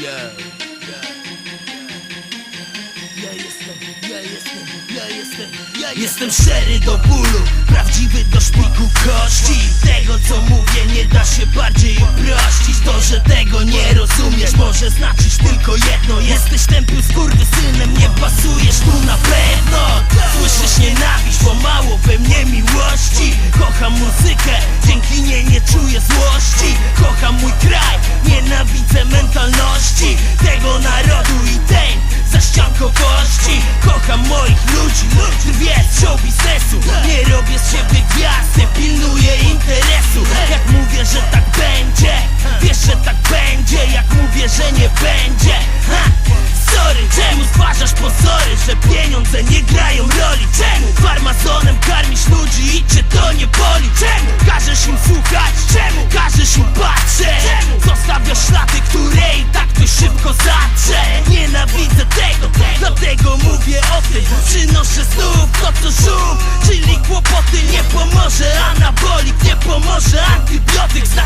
Ja, jestem, ja jestem, ja jestem, jestem. Szczery do bólu, prawdziwy do szpiku kości. Tego co mówię nie da się bardziej uprościć. To, że tego nie rozumiesz może znaczyć tylko jedno. Jesteś tępym skurwysynem, nie pasuje. Ludzi, drwię z show biznesu Nie robię z siebie gwiazdy, pilnuję interesu Jak mówię, że tak będzie, wiesz, że tak będzie Jak mówię, że nie będzie ha! Sorry, czemu stwarzasz pozory, że pieniądze nie grają roli? Czemu farmazonem karmisz ludzi i cię to nie boli? Czemu każesz im słuchać? Czemu każesz im patrzeć? Zostawiasz ślady, które i tak dość szybko zatrze Nienawidzę tego, dlatego mówię o tym Przynoszę znów to co szum Czyli kłopoty nie pomoże Anabolik nie pomoże Antybiotyk